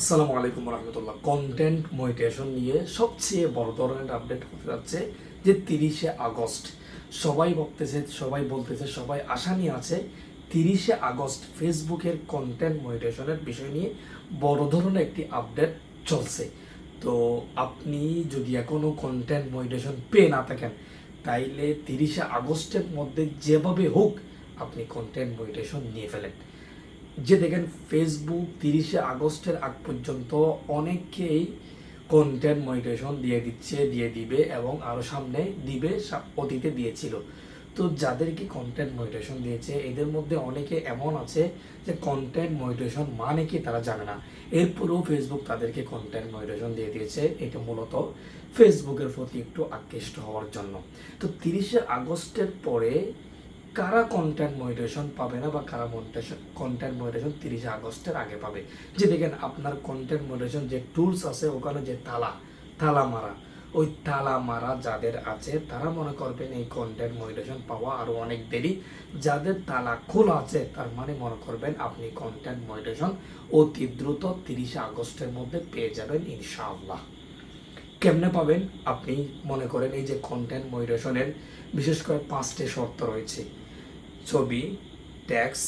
আসসালামু আলাইকুম রহমতুল্লাহ। Content monetisation নিয়ে সবচেয়ে বড় ধরনের আপডেট হতে যাচ্ছে যে তিরিশে আগস্ট। সবাই বলতেছে সবাই বলতেছে, সবাই আশা নিয়ে আছে তিরিশে আগস্ট ফেসবুকের কন্টেন্ট মনিটেশনের বিষয় নিয়ে বড় ধরনের একটি আপডেট চলছে। তো আপনি যদি এখনও কন্টেন্ট মনিটেশন পেয়ে না থাকেন, তাইলে তিরিশে আগস্টের মধ্যে যেভাবে হোক আপনি কন্টেন্ট মনিটেশন নিয়ে ফেলেন। যে দেখেন ফেসবুক তিরিশে আগস্টের আগ পর্যন্ত অনেকেই কন্টেন্ট মনিটেশন দিয়ে দিচ্ছে, দিয়ে দিবে এবং আরও সামনে দিবে অতীতে দিয়েছিল। তো যাদেরকে কন্টেন্ট মনিটেশন দিয়েছে, এদের মধ্যে অনেকে এমন আছে যে কন্টেন্ট মনিটেশন মানে কি তারা জানে না। এরপরেও ফেসবুক তাদেরকে কন্টেন্ট মনিটেশন দিয়ে দিয়েছে। এটা মূলত ফেসবুকের প্রতি একটু আকৃষ্ট হওয়ার জন্য। তো তিরিশে আগস্টের পরে কারা কন্টেন্ট মনিটেশন পাবে না বা কারা মনিটেশন কন্টেন্ট মনিটেশন তিরিশে আগস্টের আগে পাবে? যে দেখেন আপনার কন্টেন্ট মনিটেশন যে টুলস আছে, ওখানে যে তালা তালা মারা, ওই তালা মারা যাদের আছে, তারা মনে করবেন এই কন্টেন্ট মনিটেশন পাওয়া আরও অনেক দেরি। যাদের তালা খোলা আছে, তার মানে মনে করবেন আপনি কন্টেন্ট মনিটেশন অতি দ্রুত তিরিশে আগস্টের মধ্যে পেয়ে যাবেন ইনশাআল্লাহ। কেমনে পাবেন? আপনি মনে করেন এই যে কন্টেন্ট মনিটেশনের বিশেষ করে পাঁচটি শর্ত রয়েছে। ছবি, text,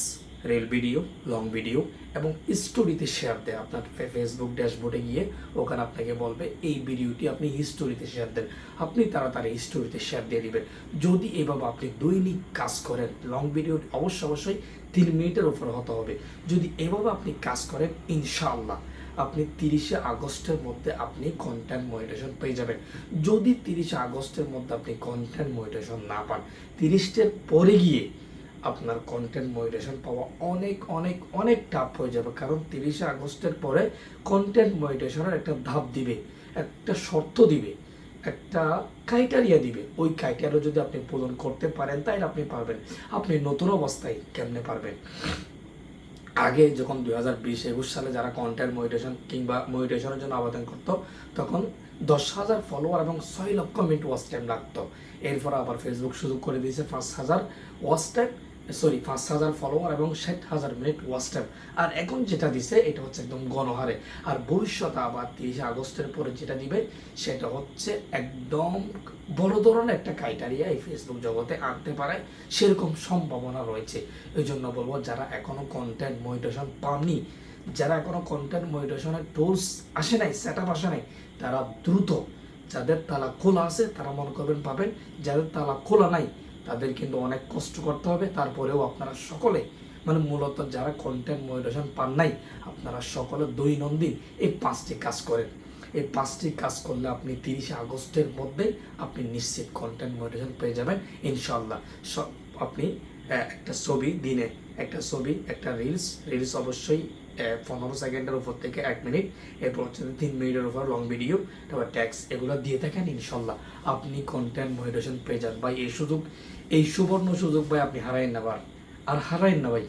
reel video, long video এবং স্টোরিতে শেয়ার দেয়। আপনার ফেসবুক ড্যাশবোর্ডে গিয়ে ওখানে আপনাকে বলবে, এই ভিডিওটি আপনি হিস্টোরিতে শেয়ার দেন। আপনি তাড়াতাড়ি হিস্টোরিতে শেয়ার দিয়ে দিবেন। যদি এভাবে আপনি দৈনিক কাজ করেন লং ভিডিও অবশ্যই অবশ্যই তিন মিনিটের উপরে হতে হবে। যদি এভাবে আপনি কাজ করেন, ইনশাআল্লাহ আপনি তিরিশে আগস্টের মধ্যে আপনি কন্টেন্ট মনিটেশন পেয়ে যাবেন। যদি তিরিশে আগস্টের মধ্যে আপনি কন্টেন্ট মনিটেশন না পান, তিরিশটার পরে গিয়ে আপনার কন্টেন্ট মনিটেশন পাওয়া অনেক অনেক অনেক টাফ হয়ে যাবে। কারণ তিরিশে আগস্টের পরে কন্টেন্ট মনিটেশনের একটা ধাপ দিবে, একটা শর্ত দিবে, একটা ক্রাইটেরিয়া দিবে। ওই ক্রাইটেরিয়া যদি আপনি পূরণ করতে পারেন, তাহলে আপনি পারবেন। আপনি নতুন অবস্থায় কেমনে পারবেন? আগে যখন দুই হাজার বিশ, একুশ সালে যারা কন্টেন্ট মনিটেশন কিংবা মনিটেশনের জন্য আবেদন করতো, তখন দশ হাজার ফলোয়ার এবং ছয় লক্ষ মিনিট ওয়াচ টাইম লাগতো। এরপর আবার ফেসবুক সুযোগ করে দিয়েছে পাঁচ হাজার ওয়াচ টাইম সরি পাঁচ হাজার ফলোয়ার এবং ষাট হাজার মিনিট ওয়াচ টাইম আর এখন যেটা দিছে, এটা হচ্ছে একদম গণহারে। আর ভবিষ্যতে আবার তিরিশে আগস্টের পরে যেটা দিবে, সেটা হচ্ছে একদম বড় ধরনের একটা ক্রাইটেরিয়া এই ফেসবুক জগতে আনতে পারে। সেরকম সম্ভাবনা রয়েছে। এই জন্য বলব, যারা এখনও কন্টেন্ট মনিটেশন পাননি, যারা এখনও কন্টেন্ট মনিটেশনের টুলস আসে নাই সেট আপ আসে নাই, তারা দ্রুত, যাদের তালা খোলা আছে, তারা মনে করবেন পাবেন। যাদের তালা খোলা নাই তাদের কিন্তু অনেক কষ্ট করতে হবে। তারপরেও আপনারা সকলে মানে মূলত যারা কন্টেন্ট মনিটেশন পান নাই, আপনারা সকলে দৈনন্দিন এই পাঁচটি কাজ করেন। এই পাঁচটি কাজ করলে আপনি তিরিশে আগস্টের মধ্যে আপনি নিশ্চিত কন্টেন্ট মনিটেশন পেয়ে যাবেন ইনশাল্লাহ সব আপনি একটা ছবি দিনে, একটা ছবি, একটা রিলস রিলস অবশ্যই পনেরো সেকেন্ডের উপর থেকে এক মিনিট এরপর হচ্ছে তিন মিনিটের উপর লং ভিডিও তারপর ট্যাক্স এগুলো দিয়ে থাকেন ইনশাল্লাহ। আপনি কন্টেন্ট মনিটেশন পেয়ে যান। ভাই, এই সুযোগ, এই সুবর্ণ সুযোগ ভাই আপনি হারাইন না, ভাই। আর হারাইন না, ভাই।